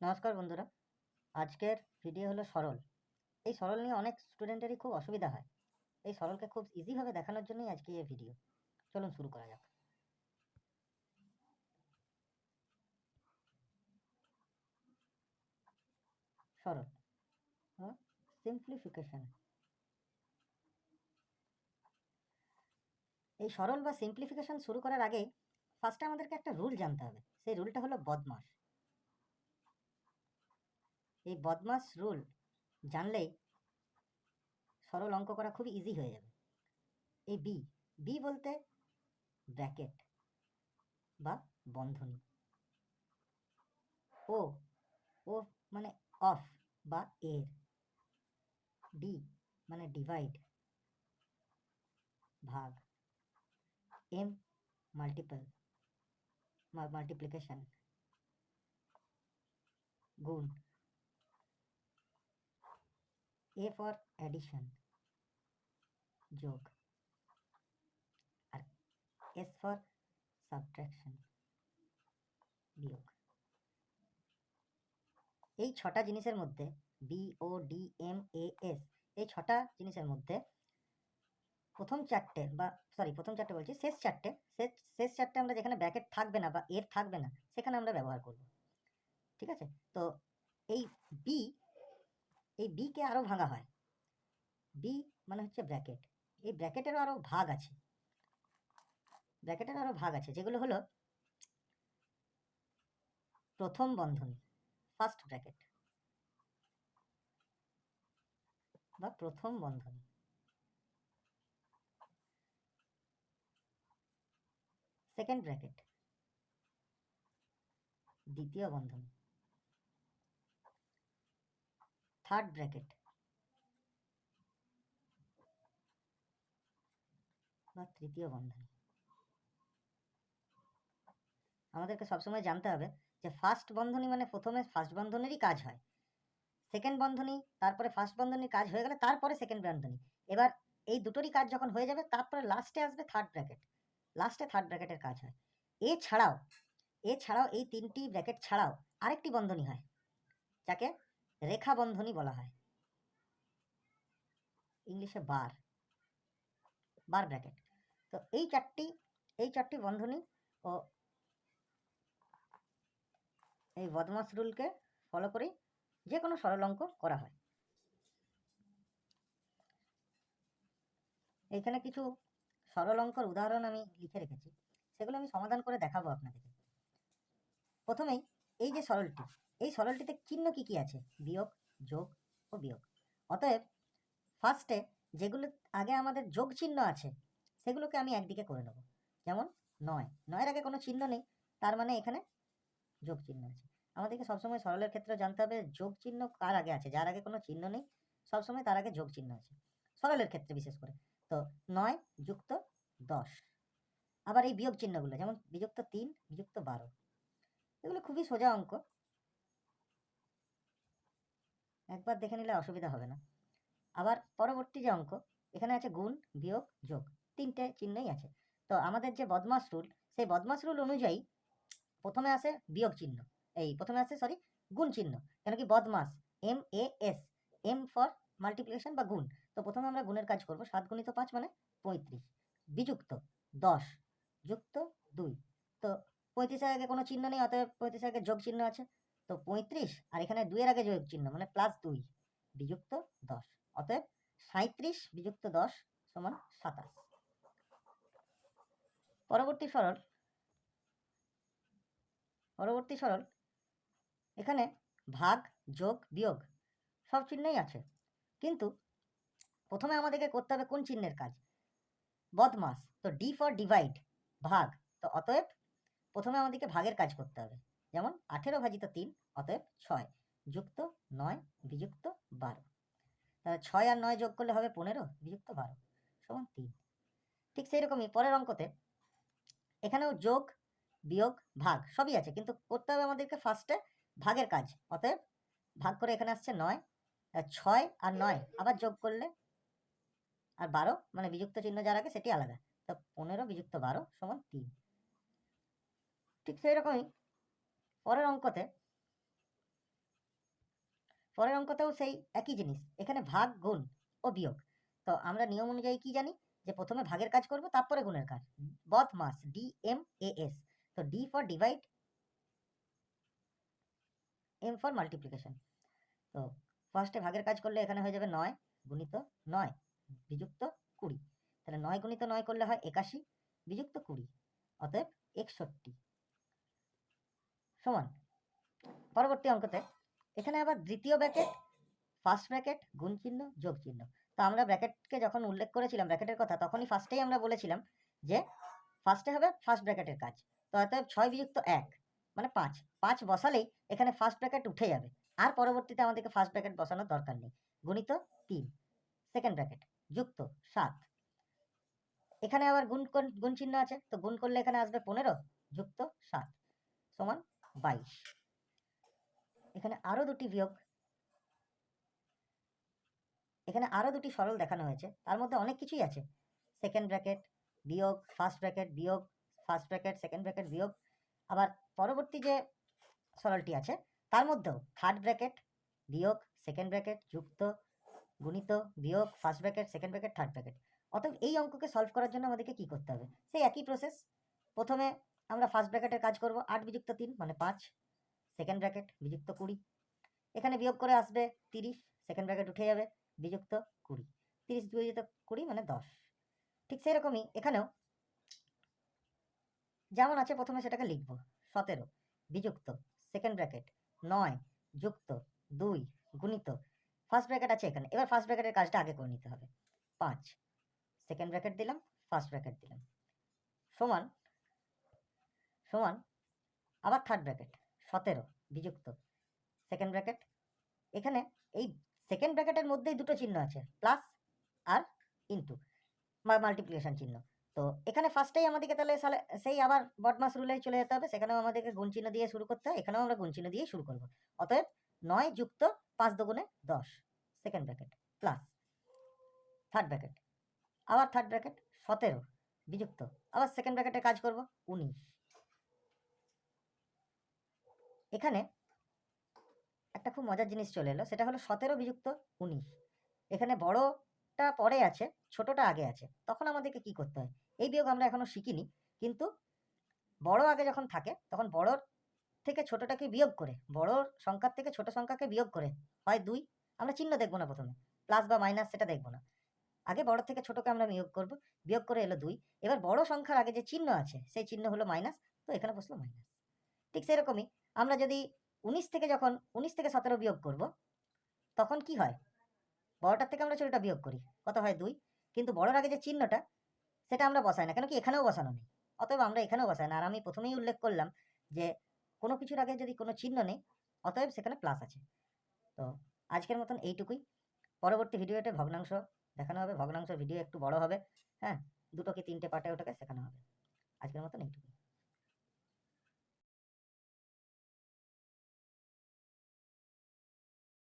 নমস্কার বন্ধুরা। আজকের ভিডিও হলো সরল। এই সরল নিয়ে অনেক স্টুডেন্টেরই খুব অসুবিধা হয়। এই সরলকে খুব ইজিভাবে দেখানোর জন্যই আজকে এই ভিডিও চলুন শুরু করা যাক। সরল সিম্পলিফিকেশন এই সরল বা সিম্পলিফিকেশন শুরু করার আগে ফার্স্টে আমাদেরকে একটা রুল জানতে হবে। সেই রুলটা হলো বদমাস। এই বদমাস রুল জানলে সরল অঙ্ক করা খুবই ইজি হয়ে যাবে। এই বি বি বলতে ব্র্যাকেট বা বন্ধনী। ও ও মানে অফ বা এর ডি মানে ডিভাইড ভাগ। এম মাল্টিপল মাল্টিপ্লিকেশন গুণ এ ফর অ্যাডিশন যোগ আর এস ফর সাবট্রাকশন বিয়োগ এই ছটা জিনিসের মধ্যে B O D M A S এই ছটা জিনিসের মধ্যে প্রথম চারটে বা সরি প্রথম চারটে বলছি, শেষ চারটে, শেষ শেষ চারটে আমরা যেখানে ব্র্যাকেট থাকবে না বা এর থাকবে না, সেখানে আমরা ব্যবহার করব। ঠিক আছে? তো এই বি এই বিকে আরও ভাঙা হয়। বি মানে হচ্ছে ব্র্যাকেট এই ব্র্যাকেটেরও আরও ভাগ আছে। ব্র্যাকেটের আরও ভাগ আছে, যেগুলো হলো প্রথম বন্ধনী ফার্স্ট ব্র্যাকেট বা প্রথম বন্ধনী। সেকেন্ড ব্র্যাকেট দ্বিতীয় বন্ধনী। থার্ড ব্র্যাকেট বা তৃতীয় বন্ধনী। আমাদেরকে সবসময় জানতে হবে যে ফার্স্ট বন্ধনী মানে প্রথমে ফার্স্ট বন্ধনীরই কাজ হয়। সেকেন্ড বন্ধনী, তারপরে ফার্স্ট বন্ধনীর কাজ হয়ে গেলে তারপরে সেকেন্ড বন্ধনী। এবার এই দুটোরই কাজ যখন হয়ে যাবে, তারপরে লাস্টে আসবে থার্ড ব্র্যাকেট লাস্টে থার্ড ব্র্যাকেটের কাজ হয়। এছাড়াও এছাড়াও এই তিনটি ব্র্যাকেট ছাড়াও আরেকটি বন্ধনী হয়। যাকে রেখা বন্ধনী বলা হয়। ইংলিশে বার বার ব্র্যাকেট তো এই চারটি এই চারটি বন্ধনী ও এই বদমাস রুলকে ফলো করেই যে কোনো সরল অঙ্ক করা হয়। এইখানে কিছু সরল অঙ্কর উদাহরণ আমি লিখে রেখেছি। সেগুলো আমি সমাধান করে দেখাবো আপনাদেরকে। প্রথমেই এই যে সরলটি, এই সরলটিতে চিহ্ন কি কি আছে? বিয়োগ, যোগ ও বিয়োগ। অতএব ফার্স্টে যেগুলো আগে আমাদের যোগ চিহ্ন আছে, সেগুলোকে আমি একদিকে করে নেব। যেমন নয়। নয়ের আগে কোনো চিহ্ন নেই, তার মানে এখানে যোগ চিহ্ন আছে। আমাদেরকে সবসময় সরলের ক্ষেত্রে জানতে হবে, যোগ চিহ্ন কার আগে আছে? যার আগে কোনো চিহ্ন নেই, সবসময় তার আগে যোগ চিহ্ন আছে। সরলের ক্ষেত্রে বিশেষ করে। তো নয় যুক্ত দশ। আবার এই বিয়োগ চিহ্নগুলো, যেমন বিযুক্ত তিন, বিযুক্ত বারো। এগুলো খুবই সোজা অঙ্ক। একবার দেখে নিলে অসুবিধা হবে না। আবার পরবর্তী যে অঙ্ক, এখানে আছে গুণ, বিয়োগ, যোগ। তিনটে চিহ্নই আছে। তো আমাদের যে বদমাস রুল, সেই বদমাস রুল অনুযায়ী প্রথমে আসে বিয়োগ চিহ্ন। এই প্রথমে আসে সরি গুণ চিহ্ন। কেন কি বদমাস, M A S, M for multiplication বা গুণ। তো প্রথমে আমরা গুণের কাজ করব, সাত গুণিত পাঁচ মানে পঁয়ত্রিশ। বিযুক্ত, দশ, যুক্ত দুই। তো পঁয়ত্রিশের আগে কোনো চিহ্ন নেই, অতএব পঁয়ত্রিশের আগে যোগ চিহ্ন আছে। তো পঁয়ত্রিশ আর এখানে দুইয়ের আগে যোগ চিহ্ন মানে প্লাস দুই বিযুক্ত দশ। অতএব সাঁত্রিশ বিযুক্ত দশ সমান সাতাশ। পরবর্তী সরল পরবর্তী সরল, এখানে ভাগ, যোগ, বিয়োগ সব চিহ্নই আছে। কিন্তু প্রথমে আমাদেরকে করতে হবে কোন চিহ্নের কাজ? বদমাস, তো ডি ফর ডিভাইড ভাগ, তো অতএব প্রথমে আমাদেরকে ভাগের কাজ করতে হবে। যেমন আঠেরো ভাজিত তিন, অতএব ছয়। যুক্ত নয়, বিযুক্ত বারো। তাহলে ছয় আর নয় যোগ করলে হবে পনেরো, বিযুক্ত বারো, সমান তিন। ঠিক সেই রকমই পরের অঙ্কতে এখানেও যোগ, বিয়োগ, ভাগ সবই আছে, কিন্তু করতে হবে আমাদেরকে ফার্স্টে ভাগের কাজ। অতএব ভাগ করে এখানে আসছে নয় ছয় আর নয় আবার যোগ করলে আর বারো মানে বিযুক্ত চিহ্ন যার আগে সেটি আলাদা। তো পনেরো, বিযুক্ত বারো, সমান তিন। ঠিক সেই রকমই। পরের অঙ্কতে, পরের অঙ্কতেও সেই একই জিনিস, এখানে ভাগ, গুণ ও বিয়োগ। তো আমরা নিয়ম অনুযায়ী কি জানি? যে প্রথমে ভাগের কাজ করব, তারপরে গুণের কাজ। Both mass D M A S তো D for divide M for multiplication তো ফার্স্টে ভাগের কাজ করলে এখানে হয়ে যাবে নয় গুণিত নয়, বিযুক্ত কুড়ি। তাহলে নয় গুণিত নয় করলে হয় একাশি, বিযুক্ত কুড়ি, অতএব একষট্টি। সমান। পরবর্তী অঙ্কতে, এখানে আবার দ্বিতীয় ব্র্যাকেট ফার্স্ট ব্র্যাকেট গুণ চিহ্ন, যোগ চিহ্ন। তো আমরা ব্র্যাকেটকে যখন উল্লেখ করেছিলাম ব্র্যাকেটের কথা, তখনই ফার্স্টেই আমরা বলেছিলাম যে ফার্স্টে হবে ফার্স্ট ব্র্যাকেটের কাজ। তো অতএব ছয় বিযুক্ত এক মানে পাঁচ। পাঁচ বসালেই এখানে ফার্স্ট ব্র্যাকেট উঠে যাবে। আর পরবর্তীতে আমাদেরকে ফার্স্ট ব্র্যাকেট বসানোর দরকার নেই। গুণিত তিন সেকেন্ড ব্র্যাকেট যুক্ত সাত। এখানে আবার গুণ গুণ চিহ্ন আছে। তো গুণ করলে এখানে আসবে পনেরো, যুক্ত সাত। সমান বাইশ এখানে আরও দুটি বিয়োগ। এখানে আরও দুটি সরল দেখানো হয়েছে। তার মধ্যে অনেক কিছুই আছে। সেকেন্ড ব্র্যাকেট বিয়োগ ফার্স্ট ব্র্যাকেট বিয়োগ ফার্স্ট ব্র্যাকেট সেকেন্ড ব্র্যাকেট বিয়োগ। আবার পরবর্তী যে সরলটি আছে, তার মধ্যেও থার্ড ব্র্যাকেট বিয়োগ সেকেন্ড ব্র্যাকেট যুক্ত, গুণিত বিয়োগ first bracket second bracket third bracket অতএব এই অঙ্ককে সলভ করার জন্য আমাদেরকে কি করতে হবে? সেই একই প্রসেস প্রথমে আমরা ফার্স্ট ব্র্যাকেটের কাজ করব, আট বিযুক্ত তিন মানে পাঁচ সেকেন্ড ব্র্যাকেট বিযুক্ত কুড়ি। এখানে বিয়োগ করে আসবে তিরিশ সেকেন্ড ব্র্যাকেট উঠে যাবে, বিযুক্ত কুড়ি। তিরিশ বিযুক্ত কুড়ি মানে দশ। ঠিক সেই রকমই এখানেও যেমন আছে প্রথমে সেটাকে লিখব, সতেরো, বিযুক্ত সেকেন্ড ব্র্যাকেট নয়, যুক্ত, দুই, গুণিত। ফার্স্ট ব্র্যাকেট আছে এখানে, এবার ফার্স্ট ব্র্যাকেটের কাজটা আগে করে নিতে হবে। পাঁচ সেকেন্ড ব্র্যাকেট দিলাম ফার্স্ট ব্র্যাকেট দিলাম। সমান সমান আবার থার্ড ব্র্যাকেট সতেরো, বিযুক্ত। সেকেন্ড ব্র্যাকেট এখানে এই সেকেন্ড ব্র্যাকেটের মধ্যেই দুটো চিহ্ন আছে প্লাস আর ইন্টু মাল্টিপ্লিকেশন চিহ্ন। তো এখানে ফার্স্টেই আমাদেরকে তাহলে সেই আবার বটমাস রুলে চলে যেতে হবে, সেখানেও আমাদেরকে গুণ চিহ্ন দিয়ে শুরু করতে হয়, এখানেও আমরা গুণ চিহ্ন দিয়ে শুরু করব। অতএব নয় যুক্ত পাঁচ দুগুণে দশ second bracket plus third bracket আবার থার্ড ব্র্যাকেট সতেরো, বিযুক্ত, আবার সেকেন্ড ব্র্যাকেটে কাজ করব, উনিশ। এখানে একটা খুব মজার জিনিস চলে এলো, সেটা হলো সতেরো বিযুক্ত উনিশ। এখানে বড়টা পরে আছে, ছোটটা আগে আছে। তখন আমাদেরকে কি করতে হয়? এই বিয়োগ আমরা এখনও শিখিনি, কিন্তু বড় আগে যখন থাকে, তখন বড়র থেকে ছোটটাকে বিয়োগ করে বড় সংখ্যার থেকে ছোট সংখ্যাকে বিয়োগ করে, হয় দুই। আমরা চিহ্ন দেখব না প্রথমে, প্লাস বা মাইনাস সেটা দেখব না। আগে বড় থেকে ছোটকে আমরা বিয়োগ করব, বিয়োগ করে এলো দুই। এবার বড় সংখ্যার আগে যে চিহ্ন আছে, সেই চিহ্ন হলো মাইনাস, তো এখানে বসল মাইনাস। ঠিক সেরকমই আমরা যদি উনিশ থেকে যখন উনিশ থেকে সতেরো বিয়োগ করব, তখন কি হয়? বড়টার থেকে আমরা ছোটটা বিয়োগ করি। কত হয়? দুই। কিন্তু বড়র আগে যে চিহ্নটা, সেটা আমরা বসাই না কেন কি এখানেও বসানো নেই। অতএব আমরা এখানেও বসাই না। আর আমি প্রথমেই উল্লেখ করলাম যে, কোনো কিছুর আগে যদি কোনো চিহ্ন নেই, অতএব সেখানে প্লাস আছে। তো আজকের মতন এইটুকুই। পরবর্তী ভিডিওতে ভগ্নাংশ দেখানো হবে। ভগ্নাংশ ভিডিও একটু বড় হবে। হ্যাঁ দুটো কি তিনটে পার্টে ওটাকে শেখানো হবে। আজকের মতন এইটুকুই।